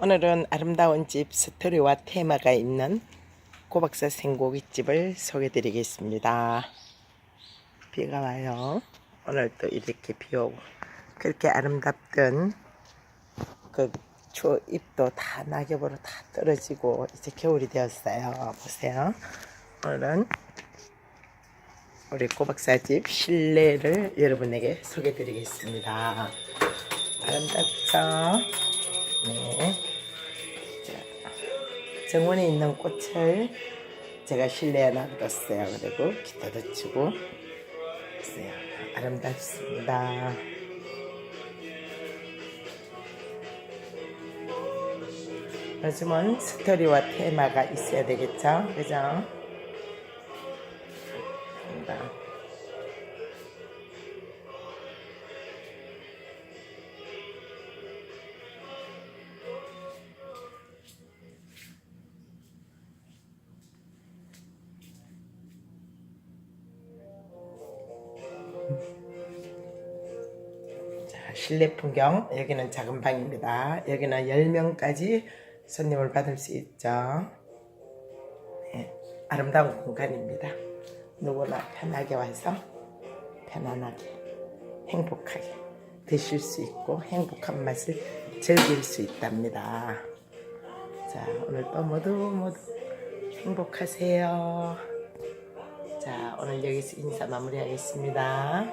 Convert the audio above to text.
오늘은 아름다운 집 스토리와 테마가 있는 고박사 생고기집을 소개드리겠습니다. 비가 와요. 오늘 또 이렇게 비 오고 그렇게 아름답던 그 초잎도 다 낙엽으로 다 떨어지고 이제 겨울이 되었어요. 보세요. 오늘은 우리 고박사 집 실내를 여러분에게 소개드리겠습니다. 아름답죠? 네. 자, 정원에 있는 꽃을 제가 실내에 놔뒀어요. 그리고 기타도 치고 있어요. 아름답습니다. 요즘은 스토리와 테마가 있어야 되겠죠? 그죠? 니다 자, 실내 풍경 여기는 작은 방입니다. 여기는 10명까지 손님을 받을 수 있죠. 네, 아름다운 공간입니다. 누구나 편하게 와서 편안하게 행복하게 드실 수 있고 행복한 맛을 즐길 수 있답니다. 자, 오늘도 모두 모두 행복하세요. 자, 오늘 여기서 인사 마무리하겠습니다.